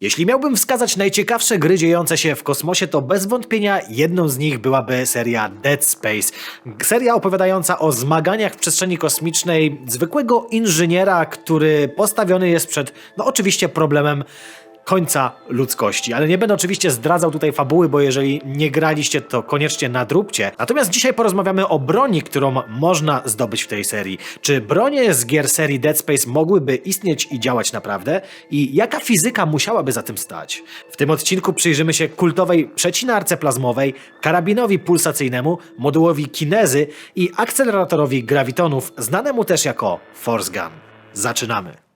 Jeśli miałbym wskazać najciekawsze gry dziejące się w kosmosie, to bez wątpienia jedną z nich byłaby seria Dead Space. Seria opowiadająca o zmaganiach w przestrzeni kosmicznej zwykłego inżyniera, który postawiony jest przed, no oczywiście, problemem końca ludzkości. Ale nie będę oczywiście zdradzał tutaj fabuły, bo jeżeli nie graliście, to koniecznie nadróbcie. Natomiast dzisiaj porozmawiamy o broni, którą można zdobyć w tej serii. Czy bronie z gier serii Dead Space mogłyby istnieć i działać naprawdę? I jaka fizyka musiałaby za tym stać? W tym odcinku przyjrzymy się kultowej przecinarce plazmowej, karabinowi pulsacyjnemu, modułowi kinezy i akceleratorowi gravitonów, znanemu też jako Force Gun. Zaczynamy.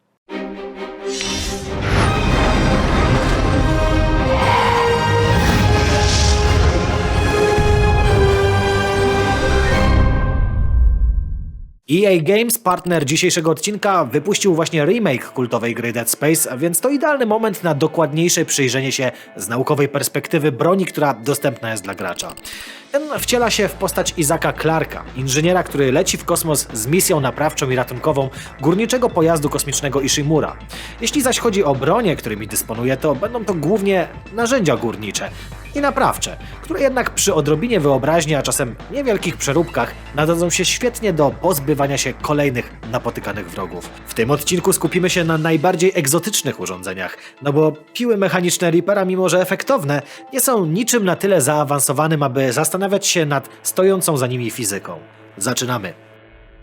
EA Games, partner dzisiejszego odcinka, wypuścił właśnie remake kultowej gry Dead Space, więc to idealny moment na dokładniejsze przyjrzenie się z naukowej perspektywy broni, która dostępna jest dla gracza. Ten wciela się w postać Izaka Clarka, inżyniera, który leci w kosmos z misją naprawczą i ratunkową górniczego pojazdu kosmicznego Ishimura. Jeśli zaś chodzi o bronie, którymi dysponuje, to będą to głównie narzędzia górnicze i naprawcze, które jednak przy odrobinie wyobraźni, a czasem niewielkich przeróbkach nadadzą się świetnie do pozbywania się kolejnych napotykanych wrogów. W tym odcinku skupimy się na najbardziej egzotycznych urządzeniach, no bo piły mechaniczne Reapera, mimo że efektowne, nie są niczym na tyle zaawansowanym, aby zastanawiać się nad stojącą za nimi fizyką. Zaczynamy.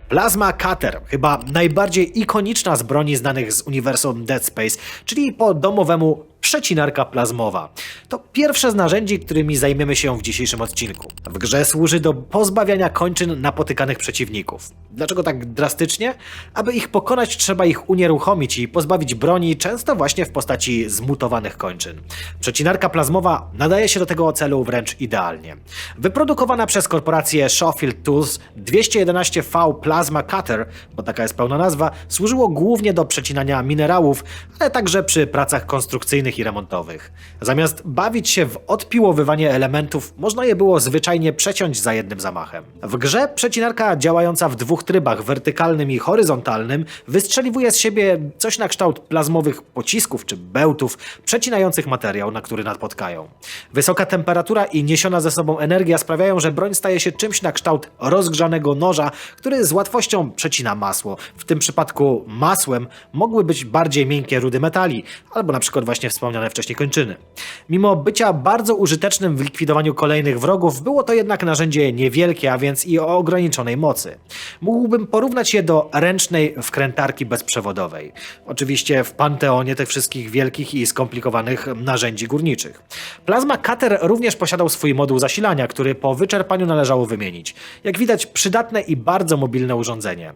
Plasma Cutter, chyba najbardziej ikoniczna z broni znanych z uniwersum Dead Space, czyli po domowemu przecinarka plazmowa. To pierwsze z narzędzi, którymi zajmiemy się w dzisiejszym odcinku. W grze służy do pozbawiania kończyn napotykanych przeciwników. Dlaczego tak drastycznie? Aby ich pokonać, trzeba ich unieruchomić i pozbawić broni, często właśnie w postaci zmutowanych kończyn. Przecinarka plazmowa nadaje się do tego celu wręcz idealnie. Wyprodukowana przez korporację Shawfield Tools 211V Plasma Cutter, bo taka jest pełna nazwa, służyło głównie do przecinania minerałów, ale także przy pracach konstrukcyjnych i remontowych. Zamiast bawić się w odpiłowywanie elementów, można je było zwyczajnie przeciąć za jednym zamachem. W grze przecinarka działająca w dwóch trybach, wertykalnym i horyzontalnym, wystrzeliwuje z siebie coś na kształt plazmowych pocisków czy bełtów, przecinających materiał, na który napotkają. Wysoka temperatura i niesiona ze sobą energia sprawiają, że broń staje się czymś na kształt rozgrzanego noża, który z łatwością przecina masło. W tym przypadku masłem mogły być bardziej miękkie rudy metali, albo na przykład właśnie wspomniane wcześniej kończyny. Mimo bycia bardzo użytecznym w likwidowaniu kolejnych wrogów, było to jednak narzędzie niewielkie, a więc i o ograniczonej mocy. Mógłbym porównać je do ręcznej wkrętarki bezprzewodowej. Oczywiście w panteonie tych wszystkich wielkich i skomplikowanych narzędzi górniczych. Plasma Cutter również posiadał swój moduł zasilania, który po wyczerpaniu należało wymienić. Jak widać, przydatne i bardzo mobilne urządzenie.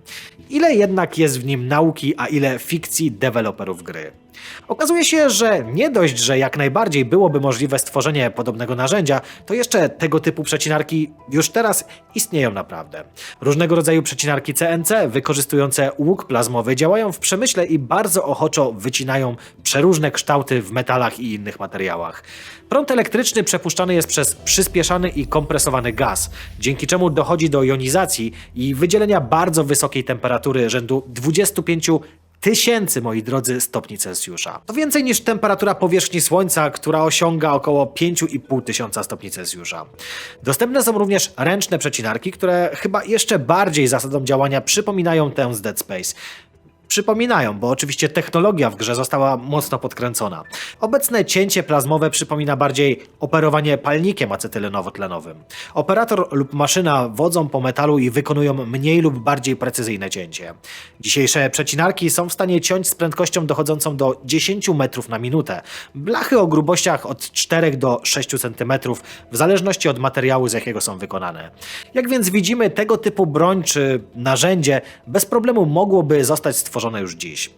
Ile jednak jest w nim nauki, a ile fikcji deweloperów gry? Okazuje się, że nie dość, że jak najbardziej byłoby możliwe stworzenie podobnego narzędzia, to jeszcze tego typu przecinarki już teraz istnieją naprawdę. Różnego rodzaju przecinarki CNC wykorzystujące łuk plazmowy działają w przemyśle i bardzo ochoczo wycinają przeróżne kształty w metalach i innych materiałach. Prąd elektryczny przepuszczany jest przez przyspieszany i kompresowany gaz, dzięki czemu dochodzi do jonizacji i wydzielenia bardzo wysokiej temperatury rzędu 25 tysięcy, moi drodzy, stopni Celsjusza. To więcej niż temperatura powierzchni Słońca, która osiąga około 5,5 tysiąca stopni Celsjusza. Dostępne są również ręczne przecinarki, które chyba jeszcze bardziej zasadą działania przypominają tę z Dead Space przypominają, bo oczywiście technologia w grze została mocno podkręcona. Obecne cięcie plazmowe przypomina bardziej operowanie palnikiem acetylenowo-tlenowym. Operator lub maszyna wodzą po metalu i wykonują mniej lub bardziej precyzyjne cięcie. Dzisiejsze przecinarki są w stanie ciąć z prędkością dochodzącą do 10 metrów na minutę. Blachy o grubościach od 4 do 6 cm, w zależności od materiału, z jakiego są wykonane. Jak więc widzimy, tego typu broń czy narzędzie bez problemu mogłoby zostać stworzone już dziś.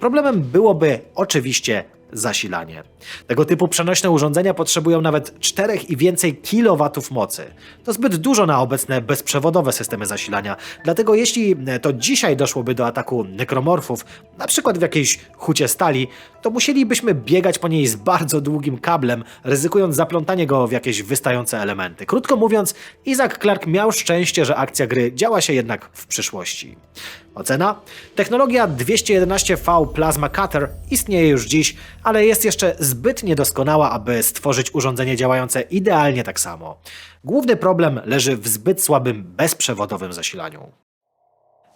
Problemem byłoby oczywiście zasilanie. Tego typu przenośne urządzenia potrzebują nawet 4 i więcej kilowatów mocy. To zbyt dużo na obecne bezprzewodowe systemy zasilania, dlatego jeśli to dzisiaj doszłoby do ataku nekromorfów, na przykład w jakiejś hucie stali, to musielibyśmy biegać po niej z bardzo długim kablem, ryzykując zaplątanie go w jakieś wystające elementy. Krótko mówiąc, Isaac Clarke miał szczęście, że akcja gry działa się jednak w przyszłości. Ocena? Technologia 211V Plasma Cutter istnieje już dziś, ale jest jeszcze zbyt niedoskonała, aby stworzyć urządzenie działające idealnie tak samo. Główny problem leży w zbyt słabym bezprzewodowym zasilaniu.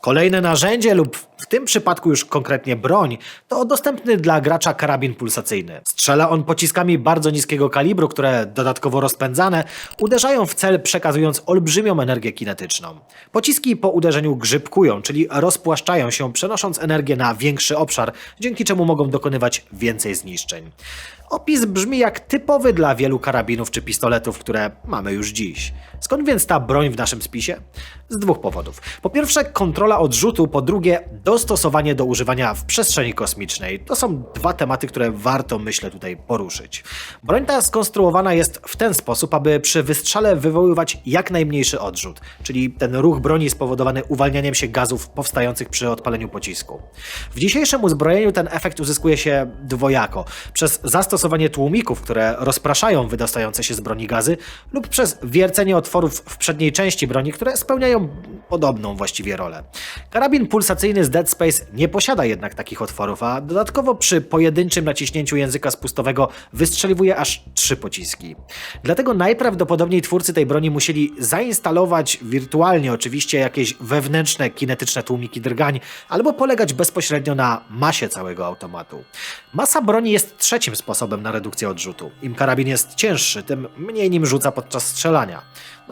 Kolejne narzędzie lub w tym przypadku już konkretnie broń to dostępny dla gracza karabin pulsacyjny. Strzela on pociskami bardzo niskiego kalibru, które dodatkowo rozpędzane uderzają w cel przekazując olbrzymią energię kinetyczną. Pociski po uderzeniu grzybkują, czyli rozpłaszczają się przenosząc energię na większy obszar, dzięki czemu mogą dokonywać więcej zniszczeń. Opis brzmi jak typowy dla wielu karabinów czy pistoletów, które mamy już dziś. Skąd więc ta broń w naszym spisie? Z dwóch powodów. Po pierwsze, kontrola odrzutu, po drugie, dostosowanie do używania w przestrzeni kosmicznej. To są dwa tematy, które warto, myślę, tutaj poruszyć. Broń ta skonstruowana jest w ten sposób, aby przy wystrzale wywoływać jak najmniejszy odrzut, czyli ten ruch broni spowodowany uwalnianiem się gazów powstających przy odpaleniu pocisku. W dzisiejszym uzbrojeniu ten efekt uzyskuje się dwojako. Przez zastosowanie tłumików, które rozpraszają wydostające się z broni gazy, lub przez wiercenie otworów w przedniej części broni, które spełniają podobną właściwie rolę. Karabin pulsacyjny z Dead Space nie posiada jednak takich otworów, a dodatkowo przy pojedynczym naciśnięciu języka spustowego wystrzeliwuje aż trzy pociski. Dlatego najprawdopodobniej twórcy tej broni musieli zainstalować wirtualnie oczywiście jakieś wewnętrzne kinetyczne tłumiki drgań, albo polegać bezpośrednio na masie całego automatu. Masa broni jest trzecim sposobem na redukcję odrzutu. Im karabin jest cięższy, tym mniej nim rzuca podczas strzelania.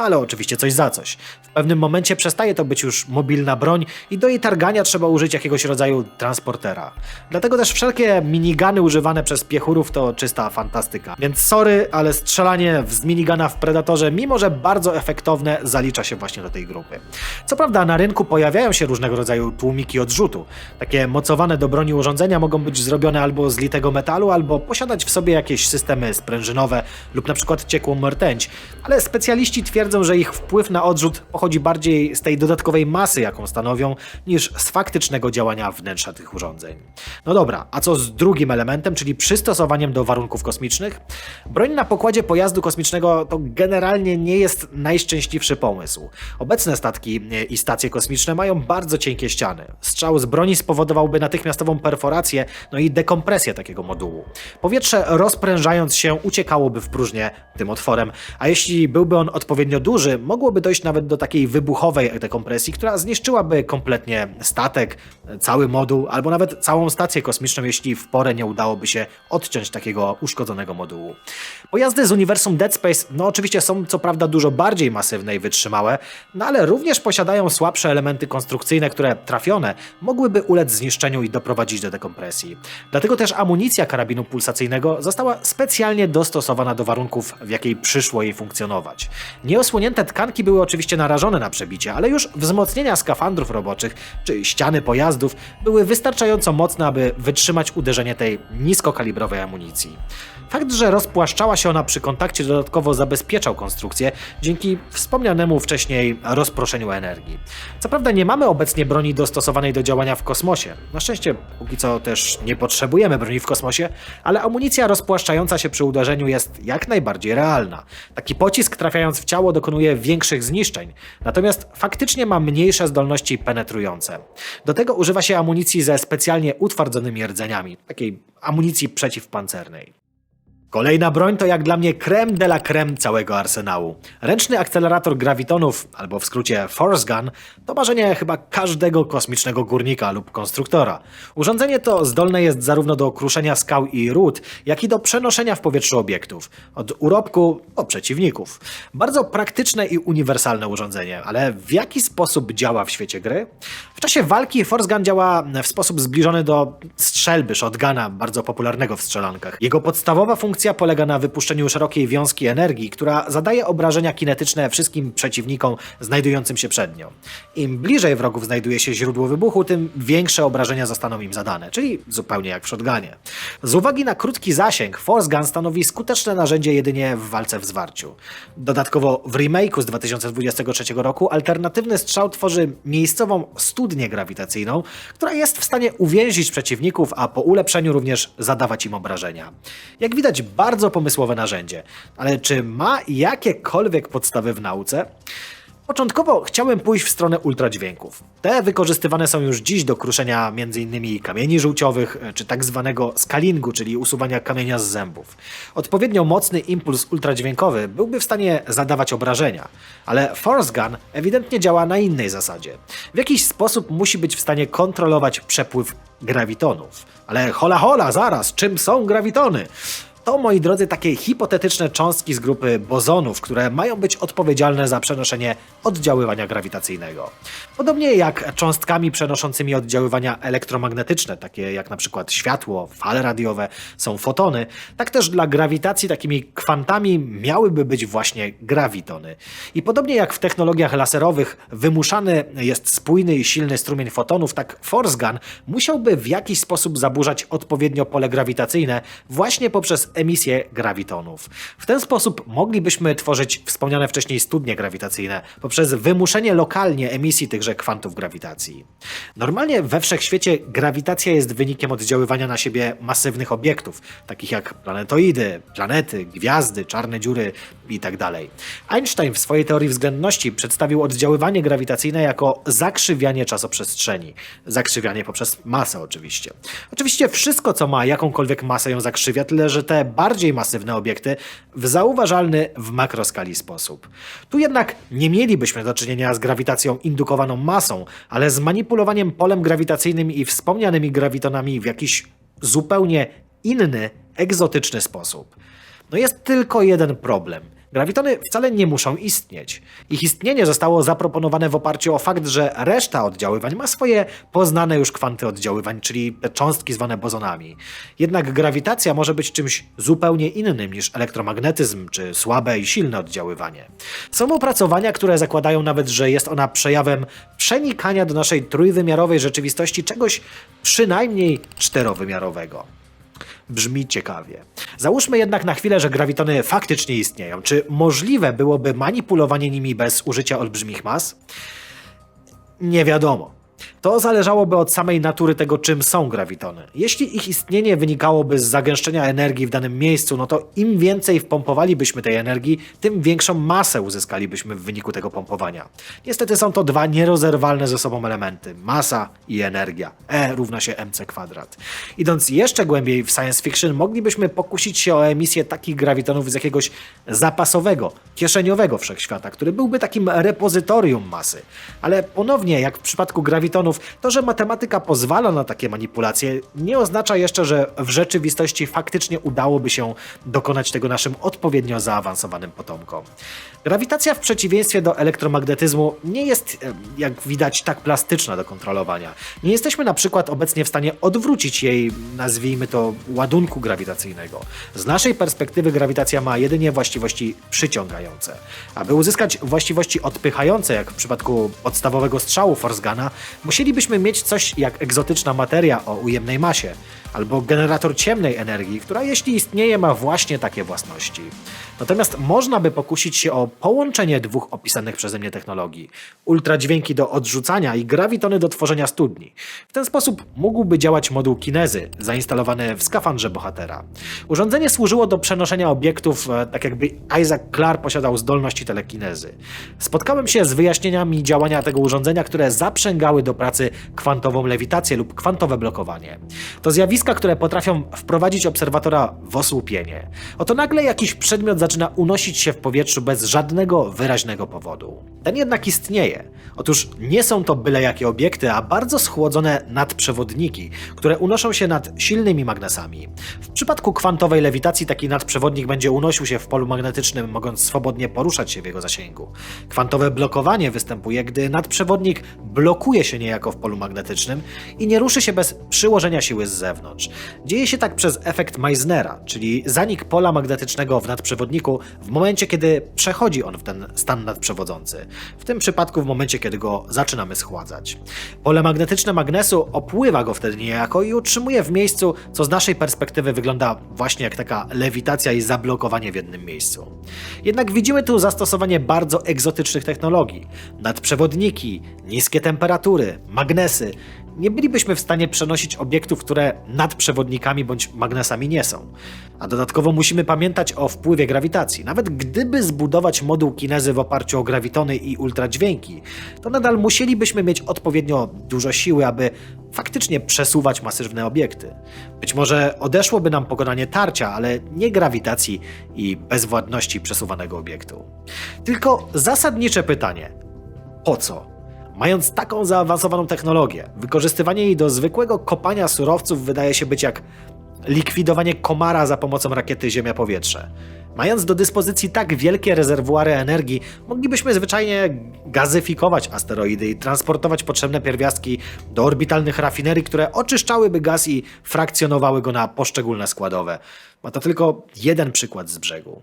Ale oczywiście coś za coś. W pewnym momencie przestaje to być już mobilna broń i do jej targania trzeba użyć jakiegoś rodzaju transportera. Dlatego też wszelkie minigany używane przez piechurów to czysta fantastyka. Więc sorry, ale strzelanie z minigana w Predatorze, mimo że bardzo efektowne, zalicza się właśnie do tej grupy. Co prawda na rynku pojawiają się różnego rodzaju tłumiki odrzutu. Takie mocowane do broni urządzenia mogą być zrobione albo z litego metalu, albo posiadać w sobie jakieś systemy sprężynowe lub na przykład ciekłą rtęć, ale specjaliści twierdzą, że ich wpływ na odrzut pochodzi bardziej z tej dodatkowej masy, jaką stanowią, niż z faktycznego działania wnętrza tych urządzeń. No dobra, a co z drugim elementem, czyli przystosowaniem do warunków kosmicznych? Broń na pokładzie pojazdu kosmicznego to generalnie nie jest najszczęśliwszy pomysł. Obecne statki i stacje kosmiczne mają bardzo cienkie ściany. Strzał z broni spowodowałby natychmiastową perforację, no i dekompresję takiego modułu. Powietrze rozprężając się uciekałoby w próżnię tym otworem, a jeśli byłby on odpowiednio duży, mogłoby dojść nawet do takiej wybuchowej dekompresji, która zniszczyłaby kompletnie statek, cały moduł, albo nawet całą stację kosmiczną, jeśli w porę nie udałoby się odciąć takiego uszkodzonego modułu. Pojazdy z uniwersum Dead Space, no oczywiście są co prawda dużo bardziej masywne i wytrzymałe, no ale również posiadają słabsze elementy konstrukcyjne, które trafione mogłyby ulec zniszczeniu i doprowadzić do dekompresji. Dlatego też amunicja karabinu pulsacyjnego została specjalnie dostosowana do warunków, w jakiej przyszło jej funkcjonować. Nieosłonięte tkanki były oczywiście narażone na przebicie, ale już wzmocnienia skafandrów roboczych czy ściany pojazdów były wystarczająco mocne, aby wytrzymać uderzenie tej niskokalibrowej amunicji. Fakt, że rozpłaszczała się ona przy kontakcie dodatkowo zabezpieczał konstrukcję dzięki wspomnianemu wcześniej rozproszeniu energii. Co prawda nie mamy obecnie broni dostosowanej do działania w kosmosie. Na szczęście póki co też nie potrzebujemy broni w kosmosie, ale amunicja rozpłaszczająca się przy uderzeniu jest jak najbardziej realna. Taki pocisk trafiając w ciało dokonuje większych zniszczeń, natomiast faktycznie ma mniejsze zdolności penetrujące. Do tego używa się amunicji ze specjalnie utwardzonymi rdzeniami, takiej amunicji przeciwpancernej. Kolejna broń to jak dla mnie creme de la creme całego arsenału. Ręczny akcelerator gravitonów, albo w skrócie Force Gun, to marzenie chyba każdego kosmicznego górnika lub konstruktora. Urządzenie to zdolne jest zarówno do kruszenia skał i ród, jak i do przenoszenia w powietrzu obiektów. Od urobku do przeciwników. Bardzo praktyczne i uniwersalne urządzenie, ale w jaki sposób działa w świecie gry? W czasie walki Force Gun działa w sposób zbliżony do strzelby shotguna, bardzo popularnego w strzelankach. Jego podstawowa funkcja polega na wypuszczeniu szerokiej wiązki energii, która zadaje obrażenia kinetyczne wszystkim przeciwnikom znajdującym się przed nią. Im bliżej wrogów znajduje się źródło wybuchu, tym większe obrażenia zostaną im zadane, czyli zupełnie jak w shotgunie. Z uwagi na krótki zasięg, Force Gun stanowi skuteczne narzędzie jedynie w walce w zwarciu. Dodatkowo w remake'u z 2023 roku alternatywny strzał tworzy miejscową studnię grawitacyjną, która jest w stanie uwięzić przeciwników, a po ulepszeniu również zadawać im obrażenia. Jak widać, bardzo pomysłowe narzędzie, ale czy ma jakiekolwiek podstawy w nauce? Początkowo chciałem pójść w stronę ultradźwięków. Te wykorzystywane są już dziś do kruszenia m.in. kamieni żółciowych, e, czy tak zwanego scalingu, czyli usuwania kamienia z zębów. Odpowiednio mocny impuls ultradźwiękowy byłby w stanie zadawać obrażenia, ale Force Gun ewidentnie działa na innej zasadzie. W jakiś sposób musi być w stanie kontrolować przepływ gravitonów. Ale hola hola, zaraz, czym są grawitony? To, moi drodzy, takie hipotetyczne cząstki z grupy bozonów, które mają być odpowiedzialne za przenoszenie oddziaływania grawitacyjnego. Podobnie jak cząstkami przenoszącymi oddziaływania elektromagnetyczne, takie jak na przykład światło, fale radiowe, są fotony, tak też dla grawitacji takimi kwantami miałyby być właśnie grawitony. I podobnie jak w technologiach laserowych wymuszany jest spójny i silny strumień fotonów, tak Force Gun musiałby w jakiś sposób zaburzać odpowiednio pole grawitacyjne właśnie poprzez emisję gravitonów. W ten sposób moglibyśmy tworzyć wspomniane wcześniej studnie grawitacyjne poprzez wymuszenie lokalnie emisji tychże kwantów grawitacji. Normalnie we wszechświecie grawitacja jest wynikiem oddziaływania na siebie masywnych obiektów, takich jak planetoidy, planety, gwiazdy, czarne dziury itd. Einstein w swojej teorii względności przedstawił oddziaływanie grawitacyjne jako zakrzywianie czasoprzestrzeni. Zakrzywianie poprzez masę oczywiście. Oczywiście wszystko, co ma jakąkolwiek masę ją zakrzywia, tyle że te bardziej masywne obiekty w zauważalny w makroskali sposób. Tu jednak nie mielibyśmy do czynienia z grawitacją indukowaną masą, ale z manipulowaniem polem grawitacyjnym i wspomnianymi gravitonami w jakiś zupełnie inny, egzotyczny sposób. No jest tylko jeden problem – Grawitony wcale nie muszą istnieć. Ich istnienie zostało zaproponowane w oparciu o fakt, że reszta oddziaływań ma swoje poznane już kwanty oddziaływań, czyli te cząstki zwane bozonami. Jednak grawitacja może być czymś zupełnie innym niż elektromagnetyzm czy słabe i silne oddziaływanie. Są opracowania, które zakładają nawet, że jest ona przejawem przenikania do naszej trójwymiarowej rzeczywistości czegoś przynajmniej czterowymiarowego. Brzmi ciekawie. Załóżmy jednak na chwilę, że grawitony faktycznie istnieją. Czy możliwe byłoby manipulowanie nimi bez użycia olbrzymich mas? Nie wiadomo. To zależałoby od samej natury tego, czym są grawitony. Jeśli ich istnienie wynikałoby z zagęszczenia energii w danym miejscu, no to im więcej wpompowalibyśmy tej energii, tym większą masę uzyskalibyśmy w wyniku tego pompowania. Niestety są to dwa nierozerwalne ze sobą elementy: masa i energia. E równa się mc kwadrat. Idąc jeszcze głębiej w science fiction, moglibyśmy pokusić się o emisję takich gravitonów z jakiegoś zapasowego, kieszeniowego wszechświata, który byłby takim repozytorium masy. Ale ponownie, jak w przypadku to, że matematyka pozwala na takie manipulacje, nie oznacza jeszcze, że w rzeczywistości faktycznie udałoby się dokonać tego naszym odpowiednio zaawansowanym potomkom. Grawitacja w przeciwieństwie do elektromagnetyzmu nie jest, jak widać, tak plastyczna do kontrolowania. Nie jesteśmy na przykład obecnie w stanie odwrócić jej, nazwijmy to, ładunku grawitacyjnego. Z naszej perspektywy grawitacja ma jedynie właściwości przyciągające. Aby uzyskać właściwości odpychające, jak w przypadku podstawowego strzału Forsgana, musielibyśmy mieć coś jak egzotyczna materia o ujemnej masie, albo generator ciemnej energii, która jeśli istnieje ma właśnie takie własności. Natomiast można by pokusić się o połączenie dwóch opisanych przeze mnie technologii: ultradźwięki do odrzucania i grawitony do tworzenia studni. W ten sposób mógłby działać moduł kinezy zainstalowany w skafandrze bohatera. Urządzenie służyło do przenoszenia obiektów, e, tak jakby Isaac Clarke posiadał zdolności telekinezy. Spotkałem się z wyjaśnieniami działania tego urządzenia, które zaprzęgały do pracy kwantową lewitację lub kwantowe blokowanie. To zjawiska, które potrafią wprowadzić obserwatora w osłupienie. Oto nagle jakiś przedmiot zaczyna unosić się w powietrzu bez żadnego wyraźnego powodu. Ten jednak istnieje. Otóż nie są to byle jakie obiekty, a bardzo schłodzone nadprzewodniki, które unoszą się nad silnymi magnesami. W przypadku kwantowej lewitacji taki nadprzewodnik będzie unosił się w polu magnetycznym, mogąc swobodnie poruszać się w jego zasięgu. Kwantowe blokowanie występuje, gdy nadprzewodnik blokuje się niejako w polu magnetycznym i nie ruszy się bez przyłożenia siły z zewnątrz. Dzieje się tak przez efekt Meissnera, czyli zanik pola magnetycznego w nadprzewodniku w momencie, kiedy przechodzi on w ten stan nadprzewodzący. W tym przypadku w momencie, kiedy go zaczynamy schładzać. Pole magnetyczne magnesu opływa go wtedy niejako i utrzymuje w miejscu, co z naszej perspektywy wygląda właśnie jak taka lewitacja i zablokowanie w jednym miejscu. Jednak widzimy tu zastosowanie bardzo egzotycznych technologii. Nadprzewodniki, niskie temperatury, magnesy, nie bylibyśmy w stanie przenosić obiektów, które nad przewodnikami bądź magnesami nie są. A dodatkowo musimy pamiętać o wpływie grawitacji. Nawet gdyby zbudować moduł kinezy w oparciu o grawitony i ultradźwięki, to nadal musielibyśmy mieć odpowiednio dużo siły, aby faktycznie przesuwać masywne obiekty. Być może odeszłoby nam pokonanie tarcia, ale nie grawitacji i bezwładności przesuwanego obiektu. Tylko zasadnicze pytanie: po co? Mając taką zaawansowaną technologię, wykorzystywanie jej do zwykłego kopania surowców wydaje się być jak likwidowanie komara za pomocą rakiety Ziemia-Powietrze. Mając do dyspozycji tak wielkie rezerwuary energii, moglibyśmy zwyczajnie gazyfikować asteroidy i transportować potrzebne pierwiastki do orbitalnych rafinerii, które oczyszczałyby gaz i frakcjonowały go na poszczególne składowe. Ma to tylko jeden przykład z brzegu.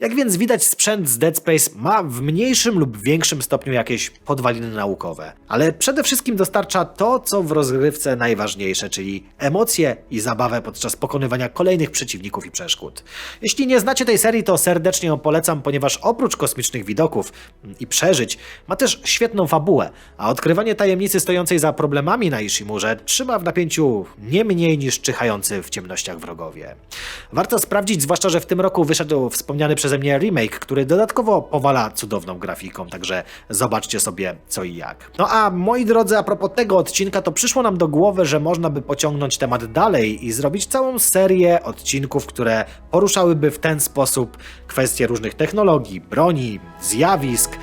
Jak więc widać, sprzęt z Dead Space ma w mniejszym lub większym stopniu jakieś podwaliny naukowe, ale przede wszystkim dostarcza to, co w rozgrywce najważniejsze, czyli emocje i zabawę podczas pokonywania kolejnych przeciwników i przeszkód. Jeśli nie znacie tej serii, to serdecznie ją polecam, ponieważ oprócz kosmicznych widoków i przeżyć, ma też świetną fabułę, a odkrywanie tajemnicy stojącej za problemami na Ishimurze trzyma w napięciu nie mniej niż czyhający w ciemnościach wrogowie. Warto sprawdzić, zwłaszcza, że w tym roku wyszedł wspomniany przeze mnie remake, który dodatkowo powala cudowną grafiką, także zobaczcie sobie co i jak. No a moi drodzy, a propos tego odcinka, to przyszło nam do głowy, że można by pociągnąć temat dalej i zrobić całą serię odcinków, które poruszałyby w ten sposób kwestie różnych technologii, broni, zjawisk,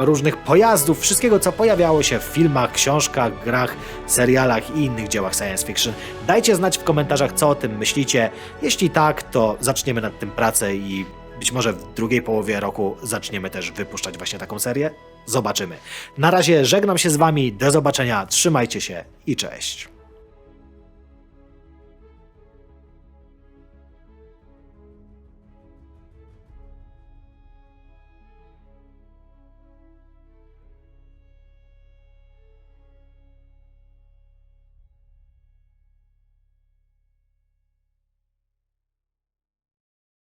różnych pojazdów, wszystkiego co pojawiało się w filmach, książkach, grach, serialach i innych dziełach science fiction. Dajcie znać w komentarzach, co o tym myślicie. Jeśli tak, to zaczniemy nad tym pracę i być może w drugiej połowie roku zaczniemy też wypuszczać właśnie taką serię. Zobaczymy. Na razie żegnam się z Wami, do zobaczenia, trzymajcie się i cześć.